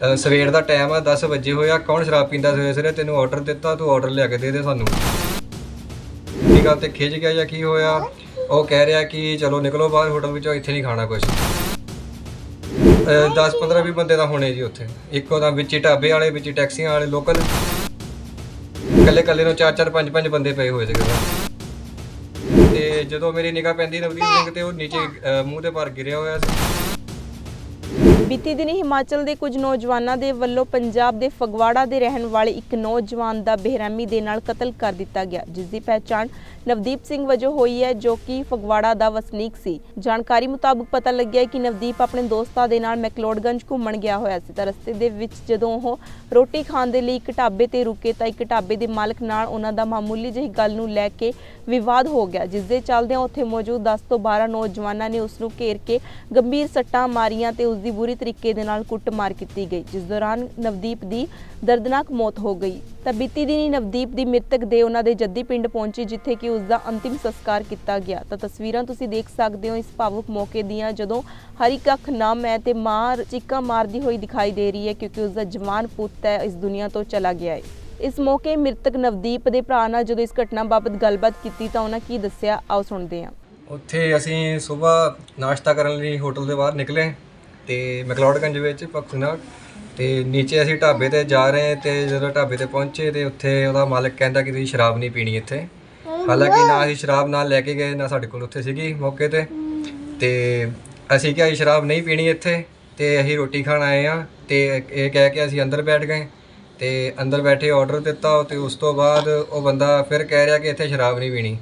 ਅ, ਸਵੇਰ ਦਾ ਟਾਈਮ ਆ 10 ਵਜੇ ਹੋਇਆ ਕੌਣ ਸ਼ਰਾਬ ਪੀਂਦਾ ਸਵੇਰੇ ਸਵੇਰੇ? ਤੈਨੂੰ ਆਰਡਰ ਦਿੱਤਾ ਤੂੰ ਆਰਡਰ ਲਿਆ ਕੇ ਦੇ ਦੇ ਸਾਨੂੰ। ਇਹ ਗੱਲ ਤੇ ਖਿੱਚ ਗਿਆ ਜਾਂ ਕੀ ਹੋਇਆ? ਉਹ ਕਹਿ ਰਿਹਾ ਕਿ ਚਲੋ ਨਿਕਲੋ ਬਾਹਰ ਹੋਟਲ ਵਿੱਚੋਂ ਇੱਥੇ ਨਹੀਂ ਖਾਣਾ ਕੁਝ 10 15 20 ਬੰਦੇ ਤਾਂ ਹੋਣੇ ਜੀ ਉੱਥੇ। ਇੱਕੋ ਤਾਂ ਵਿੱਚ ਹੀ ਢਾਬੇ ਵਾਲੇ ਵਿੱਚ ਹੀ ਟੈਕਸੀਆਂ ਵਾਲੇ ਲੋਕਲ ਇਕੱਲੇ ਇਕੱਲੇ ਨੂੰ ਚਾਰ ਚਾਰ ਪੰਜ ਪੰਜ ਬੰਦੇ ਪਏ ਹੋਏ ਸੀਗੇ। ਤੇ ਜਦੋਂ ਮੇਰੀ ਨਿਗਾਹ ਪੈਂਦੀ ਨਵਦੀਪ ਸਿੰਘ ਤੇ ਉਹ ਨੀਚੇ ਅ, ਮੂੰਹ ਤੇ ਭਰ ਗਿਰਿਆ ਹੋਇਆ ਸੀ। ਬੀਤੀ ਦਿਨੀ ਹਿਮਾਚਲ ਦੇ ਕੁਝ ਨੌਜਵਾਨਾਂ ਦੇ ਵੱਲੋਂ ਪੰਜਾਬ ਦੇ ਫਗਵਾੜਾ ਦੇ ਰਹਿਣ ਵਾਲੇ ਇੱਕ ਨੌਜਵਾਨ ਦਾ ਬੇਰਹਿਮੀ ਦੇ ਨਾਲ ਕਤਲ ਕਰ ਦਿੱਤਾ ਗਿਆ, ਜਿਸ ਦੀ ਪਹਿਚਾਣ ਨਵਦੀਪ ਸਿੰਘ ਵਜੋਂ ਹੋਈ ਹੈ, ਜੋ ਕਿ ਫਗਵਾੜਾ ਦਾ ਵਸਨੀਕ ਸੀ। ਜਾਣਕਾਰੀ ਮੁਤਾਬਕ ਪਤਾ ਲੱਗਿਆ ਕਿ ਨਵਦੀਪ ਆਪਣੇ ਦੋਸਤਾਂ ਦੇ ਨਾਲ ਮੈਕਲੋਡਗੰਜ ਘੁੰਮਣ ਗਿਆ ਹੋਇਆ ਸੀ। ਤਾਂ ਰਸਤੇ ਦੇ ਵਿੱਚ ਜਦੋਂ ਉਹ ਰੋਟੀ ਖਾਣ ਦੇ ਲਈ ਇੱਕ ਢਾਬੇ ਤੇ ਰੁਕੇ ਤਾਂ ਇੱਕ ਢਾਬੇ ਦੇ ਮਾਲਕ ਨਾਲ ਉਹਨਾਂ ਦਾ ਮਾਮੂਲੀ ਜਿਹੀ ਗੱਲ ਨੂੰ ਲੈ ਕੇ ਵਿਵਾਦ ਹੋ ਗਿਆ, ਜਿਸ ਦੇ ਚੱਲਦਿਆਂ ਉੱਥੇ ਮੌਜੂਦ 10 ਤੋਂ 12 ਨੌਜਵਾਨਾਂ ਨੇ ਉਸ ਨੂੰ ਘੇਰ ਕੇ ਗੰਭੀਰ ਸੱਟਾਂ ਮਾਰੀਆਂ ਤੇ ਉਸ ਦੀ ਬੁਰੀ ਤਰੀਕੇ ਦੇ ਨਾਲ ਕੁੱਟਮਾਰ ਕੀਤੀ ਗਈ, ਜਿਸ ਦੌਰਾਨ ਨਵਦੀਪ ਦੀ ਦਰਦਨਾਕ ਮੌਤ ਹੋ ਗਈ। ਤਾਂ ਬੀਤੀ ਦਿਨੀ ਨਵਦੀਪ ਦੀ ਮ੍ਰਿਤਕ ਦੇ ਉਹਨਾਂ ਦੇ ਜੱਦੀ ਪਿੰਡ ਪਹੁੰਚੀ, ਜਿੱਥੇ ਕਿ ਉਸ ਦਾ ਅੰਤਿਮ ਸੰਸਕਾਰ ਕੀਤਾ ਗਿਆ। ਤਾਂ ਤਸਵੀਰਾਂ ਤੁਸੀਂ ਦੇਖ ਸਕਦੇ ਹੋ ਇਸ ਭਾਵੁਕ ਮੌਕੇ ਦੀਆਂ, ਜਦੋਂ ਹਰੀ ਕੱਖ ਨਾਮ ਹੈ ਤੇ ਮਾਂ ਚੀਕਾਂ ਮਾਰਦੀ ਹੋਈ ਦਿਖਾਈ ਦੇ ਰਹੀ ਹੈ, ਕਿਉਂਕਿ ਉਸ ਦਾ ਜਵਾਨ ਪੁੱਤ ਹੈ, ਇਸ ਦੁਨੀਆ ਤੋਂ ਚਲਾ ਗਿਆ ਹੈ। ਇਸ ਮੌਕੇ ਮ੍ਰਿਤਕ ਨਵਦੀਪ ਦੇ ਭਰਾ ਨਾਲ ਜਦੋਂ ਇਸ ਘਟਨਾ ਬਾਬਤ ਗੱਲਬਾਤ ਕੀਤੀ, ਤਾਂ ਉਹਨਾਂ ਕੀ ਦੱਸਿਆ? ਆਓ ਸੁਣਦੇ ਹਾਂ। ਉੱਥੇ ਅਸੀਂ ਸਵੇਰ ਨਾਸ਼ਤਾ ਕਰਨ ਲਈ ਹੋਟਲ ਦੇ ਬਾਹਰ ਨਿਕਲੇ। ਤੇ ਮੈਕਲੋਡਗੰਜ ਵਿੱਚ ਭਗਤੂਨਾਥ ਤੇ ਨੀਚੇ ਅਸੀਂ ਢਾਬੇ ਤੇ ਜਾ ਰਹੇ ਤੇ ਜਦੋਂ ਢਾਬੇ ਤੇ ਪਹੁੰਚੇ ਤੇ ਉੱਥੇ ਉਹਦਾ ਮਾਲਕ ਕਹਿੰਦਾ ਕਿ ਤੁਸੀਂ ਸ਼ਰਾਬ ਨਹੀਂ ਪੀਣੀ ਇੱਥੇ। ਹਾਲਾਂਕਿ ਨਾ ਅਸੀਂ ਸ਼ਰਾਬ ਨਾਲ ਲੈ ਕੇ ਗਏ, ਨਾ ਸਾਡੇ ਕੋਲ ਉੱਥੇ ਸੀਗੀ ਮੌਕੇ ਤੇ। ਤੇ ਅਸੀਂ ਕਿਹਾ ਸ਼ਰਾਬ ਨਹੀਂ ਪੀਣੀ ਇੱਥੇ, ਤੇ ਅਸੀਂ ਰੋਟੀ ਖਾਣ ਆਏ ਆ ਤੇ ਇਹ ਕਹਿ ਕੇ ਅਸੀਂ ਅੰਦਰ ਬੈਠ ਗਏ। ਤੇ ਅੰਦਰ ਬੈਠੇ ਆਰਡਰ ਦਿੱਤਾ ਤੇ ਉਸ ਤੋਂ ਬਾਅਦ ਉਹ ਬੰਦਾ ਫਿਰ ਕਹਿ ਰਿਹਾ ਕਿ ਇੱਥੇ ਸ਼ਰਾਬ ਨਹੀਂ ਪੀਣੀ।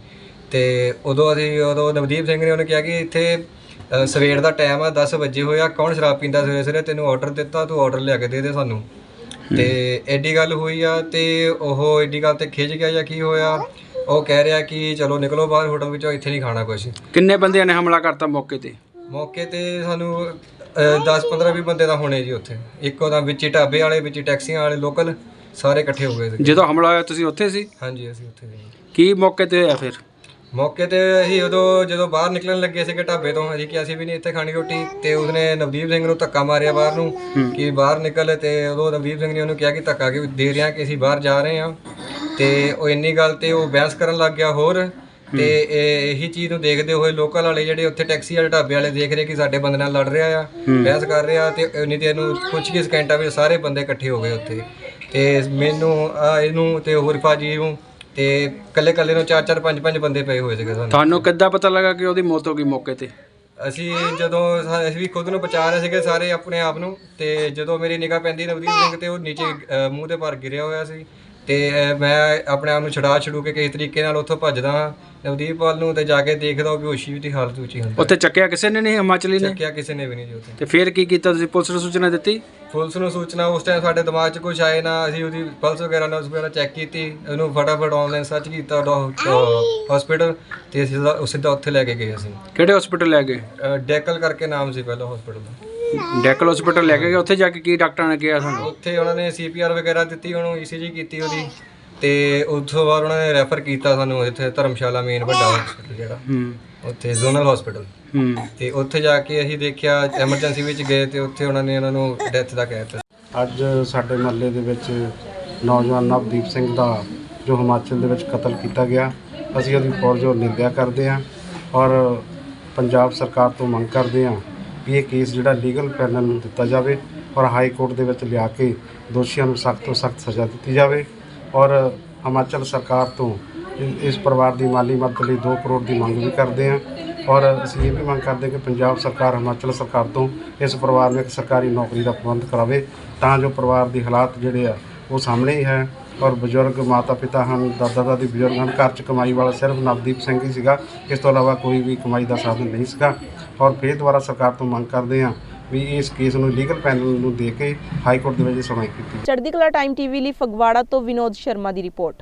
ਤੇ ਉਦੋਂ ਅਸੀਂ, ਉਦੋਂ ਨਵਦੀਪ ਸਿੰਘ ਨੇ ਉਹਨੇ ਕਿਹਾ ਕਿ ਇੱਥੇ ਸਵੇਰ ਦਾ ਟਾਈਮ ਆ 10 ਵਜੇ ਹੋਇਆ ਕੌਣ ਸ਼ਰਾਬ ਪੀਂਦਾ ਸਵੇਰੇ ਸਵੇਰੇ? ਤੈਨੂੰ ਆਰਡਰ ਦਿੱਤਾ ਤੂੰ ਆਰਡਰ ਲਿਆ ਕੇ ਦੇ ਦੇ ਸਾਨੂੰ। ਤੇ ਐਡੀ ਗੱਲ ਹੋਈ ਆ ਤੇ ਉਹ ਐਡੀ ਗੱਲ ਤੇ ਖਿੱਚ ਗਿਆ ਜਾਂ ਕੀ ਹੋਇਆ? ਉਹ ਕਹਿ ਰਿਹਾ ਕਿ ਚਲੋ ਨਿਕਲੋ ਬਾਹਰ ਹੋਟਲ ਵਿੱਚੋਂ ਇੱਥੇ ਨਹੀਂ ਖਾਣਾ ਕੁਝ ਕਿੰਨੇ ਬੰਦਿਆਂ ਨੇ ਹਮਲਾ ਕਰਤਾ ਮੌਕੇ ਤੇ? ਮੌਕੇ ਤੇ ਸਾਨੂੰ 10 15 20 ਬੰਦੇ ਤਾਂ ਹੋਣੇ ਜੀ ਉੱਥੇ। ਇੱਕੋ ਤਾਂ ਵਿੱਚ ਢਾਬੇ ਵਾਲੇ ਵਿੱਚ ਟੈਕਸੀਆਂ ਵਾਲੇ ਲੋਕਲ ਸਾਰੇ ਇਕੱਠੇ ਹੋ ਗਏ ਸੀ। ਜਦੋਂ ਹਮਲਾ ਹੋਇਆ ਤੁਸੀਂ ਉੱਥੇ ਸੀ? ਹਾਂਜੀ ਅਸੀਂ ਉੱਥੇ ਸੀ। ਕੀ ਮੌਕੇ ਤੇ ਹੋਇਆ ਫਿਰ? ਮੌਕੇ ਤੇ ਅਸੀਂ ਉਦੋਂ ਜਦੋਂ ਬਾਹਰ ਨਿਕਲਣ ਲੱਗੇ ਸੀਗੇ ਢਾਬੇ ਤੋਂ ਅਸੀਂ ਕਿ ਅਸੀਂ ਵੀ ਨਹੀਂ ਇੱਥੇ ਖਾਣੀ ਰੋਟੀ ਤੇ ਉਸਨੇ ਨਵਦੀਪ ਸਿੰਘ ਨੂੰ ਧੱਕਾ ਮਾਰਿਆ ਬਾਹਰ ਨੂੰ ਕਿ ਬਾਹਰ ਨਿਕਲ ਤੇ ਉਦੋਂ ਨਵਦੀਪ ਸਿੰਘ ਨੇ ਉਹਨੂੰ ਕਿਹਾ ਕਿ ਧੱਕਾ ਕਿ ਦੇ ਰਿਹਾ ਕਿ ਅਸੀਂ ਬਾਹਰ ਜਾ ਰਹੇ ਹਾਂ। ਤੇ ਉਹ ਇੰਨੀ ਗੱਲ ਤੇ ਉਹ ਬਹਿਸ ਕਰਨ ਲੱਗ ਗਿਆ ਹੋਰ। ਤੇ ਇਹ ਇਹੀ ਚੀਜ਼ ਨੂੰ ਦੇਖਦੇ ਹੋਏ ਲੋਕਲ ਵਾਲੇ ਜਿਹੜੇ ਉੱਥੇ ਟੈਕਸੀ ਵਾਲੇ ਢਾਬੇ ਵਾਲੇ ਦੇਖ ਰਹੇ ਕਿ ਸਾਡੇ ਬੰਦੇ ਨਾਲ ਲੜ ਰਿਹਾ ਆ ਬਹਿਸ ਕਰ ਰਿਹਾ ਤੇ ਉਨੀ ਦੇਰ ਨੂੰ ਕੁਝ ਕੁ ਸਕਿੰਟਾਂ ਵਿੱਚ ਸਾਰੇ ਬੰਦੇ ਇਕੱਠੇ ਹੋ ਗਏ ਉੱਥੇ। ਤੇ ਮੈਨੂੰ ਇਹਨੂੰ ਤੇ ਹੋਰ ਭਾਜੀ ਨੂੰ ਤੇ ਕੱਲੇ ਕੱਲੇ ਨੂੰ ਚਾਰ ਚਾਰ ਪੰਜ ਪੰਜ ਬੰਦੇ ਪਏ ਹੋਏ ਸੀਗੇ ਸਾਨੂੰ। ਤੁਹਾਨੂੰ ਕਿੱਦਾਂ ਪਤਾ ਲੱਗਾ ਕਿ ਉਹਦੀ ਮੌਤ ਹੋ ਗਈ ਮੌਕੇ ਤੇ? ਅਸੀਂ ਜਦੋਂ ਸਾ- ਅਸੀਂ ਵੀ ਖੁਦ ਨੂੰ ਬਚਾ ਰਹੇ ਸੀਗੇ ਸਾਰੇ ਆਪਣੇ ਆਪ ਨੂੰ ਤੇ ਜਦੋਂ ਮੇਰੀ ਨਿਗਾਹ ਪੈਂਦੀ ਨਵਦੀਪ ਸਿੰਘ ਤੇ ਉਹ ਨੀਚੇ ਅ, ਮੂੰਹ ਤੇ ਭਰ ਗਿਰਿਆ ਹੋਇਆ ਸੀ। ਤੇ ਮੈਂ ਆਪਣੇ ਆਪ ਨੂੰ ਛਡਾ ਛੜੂ ਕੇ ਕਿਸੇ ਤਰੀਕੇ ਨਾਲ ਉੱਥੋਂ ਭੱਜਦਾ ਹਾਂ ਨਵਦੀਪ ਵੱਲ ਨੂੰ ਤੇ ਜਾ ਕੇ ਦੇਖਦਾ ਉਹ ਬੇਹੋਸ਼ੀ ਦੀ ਹਾਲਤ ਉੱਚੀ ਹੁੰਦਾ ਉੱਥੇ ਚੱਕਿਆ ਕਿਸੇ ਨੇ ਨਹੀਂ ਹਿਮਾਚਲੀ ਨੇ? ਚੱਕਿਆ ਕਿਸੇ ਨੇ ਵੀ ਨਹੀਂ ਜੀ ਉੱਥੇ। ਤੇ ਫਿਰ ਕੀ ਕੀਤਾ ਤੁਸੀਂ? ਪੁਲਿਸ ਨੂੰ ਸੂਚਨਾ ਦਿੱਤੀ? ਪੁਲਿਸ ਨੂੰ ਸੂਚਨਾ ਉਸ ਟਾਈਮ ਸਾਡੇ ਦਿਮਾਗ 'ਚ ਕੁਝ ਆਏ ਨਾ ਅਸੀਂ ਉਹਦੀ ਪਲਸ ਵਗੈਰਾ ਨਬਜ਼ ਵਗੈਰਾ ਚੈੱਕ ਕੀਤੀ ਉਹਨੂੰ ਫਟਾਫਟ ਆਨਲਾਈਨ ਸਰਚ ਕੀਤਾ ਹਸਪੀਟਲ ਤੇ ਅਸੀਂ ਸਿੱਧਾ ਉੱਥੇ ਲੈ ਕੇ ਗਏ ਅਸੀਂ। ਕਿਹੜੇ ਹਸਪੀਟਲ ਲੈ ਗਏ? ਡੈਕਲ ਕਰਕੇ ਨਾਮ ਸੀ ਪਹਿਲਾਂ ਹਸਪੀਟਲ ਦਾ। ਡੈਕਲ ਹਸਪੀਟਲ ਲੈ ਕੇ ਗਏ ਉੱਥੇ ਜਾ ਕੇ ਕੀ ਡਾਕਟਰਾਂ ਨੇ ਕਿਹਾ ਤੁਹਾਨੂੰ? ਉੱਥੇ ਉਹਨਾਂ ਨੇ ਸੀਪੀਆਰ ਵਗੈਰਾ ਦਿੱਤੀ ਉਹਨੂੰ ਈਸੀਜੀ ਕੀਤੀ ਉਹਦੀ ਤੇ ਉਸ ਤੋਂ ਬਾਅਦ ਉਹਨਾਂ ਨੇ ਰੈਫਰ ਕੀਤਾ ਸਾਨੂੰ ਇੱਥੇ ਧਰਮਸ਼ਾਲਾ ਮੇਨ ਵੱਡਾ ਹਸਪੀਟਲ ਜਿਹੜਾ। ਹੂੰ। ਉੱਥੇ ਜ਼ੋਨਲ ਹਸਪੀਟਲ ਹੂੰ। ਤੇ ਉੱਥੇ ਜਾ ਕੇ ਅਸੀਂ ਦੇਖਿਆ ਐਮਰਜੈਂਸੀ ਵਿੱਚ ਗਏ ਤੇ ਉੱਥੇ ਉਹਨਾਂ ਨੇ ਉਹਨਾਂ ਨੂੰ ਡੈਥ ਦਾ ਕਹਿ ਦਿੱਤਾ। ਅੱਜ ਸਾਡੇ ਮਹੱਲੇ ਦੇ ਵਿੱਚ ਨੌਜਵਾਨ ਨਵਦੀਪ ਸਿੰਘ ਦਾ ਜੋ ਹਿਮਾਚਲ ਦੇ ਵਿੱਚ ਕਤਲ ਕੀਤਾ ਗਿਆ ਅਸੀਂ ਉਹਦੀ ਪੁਰਜੋਰ ਨਿੰਦਿਆ ਕਰਦੇ ਹਾਂ ਔਰ ਪੰਜਾਬ ਸਰਕਾਰ ਤੋਂ ਮੰਗ ਕਰਦੇ ਹਾਂ ਵੀ ਇਹ ਕੇਸ ਜਿਹੜਾ ਲੀਗਲ ਪੈਨਲ ਨੂੰ ਦਿੱਤਾ ਜਾਵੇ ਔਰ ਹਾਈ ਕੋਰਟ ਦੇ ਵਿੱਚ ਲਿਆ ਕੇ ਦੋਸ਼ੀਆਂ ਨੂੰ ਸਖਤ ਤੋਂ ਸਖਤ ਸਜ਼ਾ ਦਿੱਤੀ ਜਾਵੇ ਔਰ ਹਿਮਾਚਲ ਸਰਕਾਰ ਤੋਂ ਇਸ ਪਰਿਵਾਰ ਦੀ ਮਾਲੀ ਮਦਦ ਲਈ 2 ਕਰੋੜ ਦੀ ਮੰਗ ਵੀ ਕਰਦੇ ਹਾਂ ਔਰ ਅਸੀਂ ਇਹ ਵੀ ਮੰਗ ਕਰਦੇ ਹਾਂ ਕਿ ਪੰਜਾਬ ਸਰਕਾਰ ਹਿਮਾਚਲ ਸਰਕਾਰ ਤੋਂ ਇਸ ਪਰਿਵਾਰ ਨੂੰ ਇੱਕ ਸਰਕਾਰੀ ਨੌਕਰੀ ਦਾ ਪ੍ਰਬੰਧ ਕਰਾਵੇ ਤਾਂ ਜੋ ਪਰਿਵਾਰ ਦੀ ਹਾਲਾਤ ਜਿਹੜੇ ਆ ਉਹ ਸਾਹਮਣੇ ਹੀ ਹੈ। ਔਰ ਬਜ਼ੁਰਗ ਮਾਤਾ ਪਿਤਾ ਹਨ, ਦਾਦਾ ਦਾਦੀ ਬਜ਼ੁਰਗ ਹਨ, ਘਰ 'ਚ ਕਮਾਈ ਵਾਲਾ ਸਿਰਫ ਨਵਦੀਪ ਸਿੰਘ ਹੀ ਸੀਗਾ, ਇਸ ਤੋਂ ਇਲਾਵਾ ਕੋਈ ਵੀ ਕਮਾਈ ਦਾ ਸਾਧਨ ਨਹੀਂ ਸੀਗਾ। ਔਰ ਫਿਰ ਦੁਬਾਰਾ ਸਰਕਾਰ ਤੋਂ ਮੰਗ ਕਰਦੇ ਹਾਂ ਵੀ ਇਸ ਕੇਸ ਨੂੰ ਲੀਗਲ ਪੈਨਲ ਨੂੰ ਦੇ ਕੇ ਹਾਈ ਕੋਰਟ ਦੇ ਵਿੱਚ ਸੁਣਵਾਈ ਕੀਤੀ ਚੜ੍ਹਦੀ ਕਲਾ ਟਾਈਮ ਟੀਵੀ ਲਈ ਫਗਵਾੜਾ ਤੋਂ ਵਿਨੋਦ ਸ਼ਰਮਾ ਦੀ ਰਿਪੋਰਟ।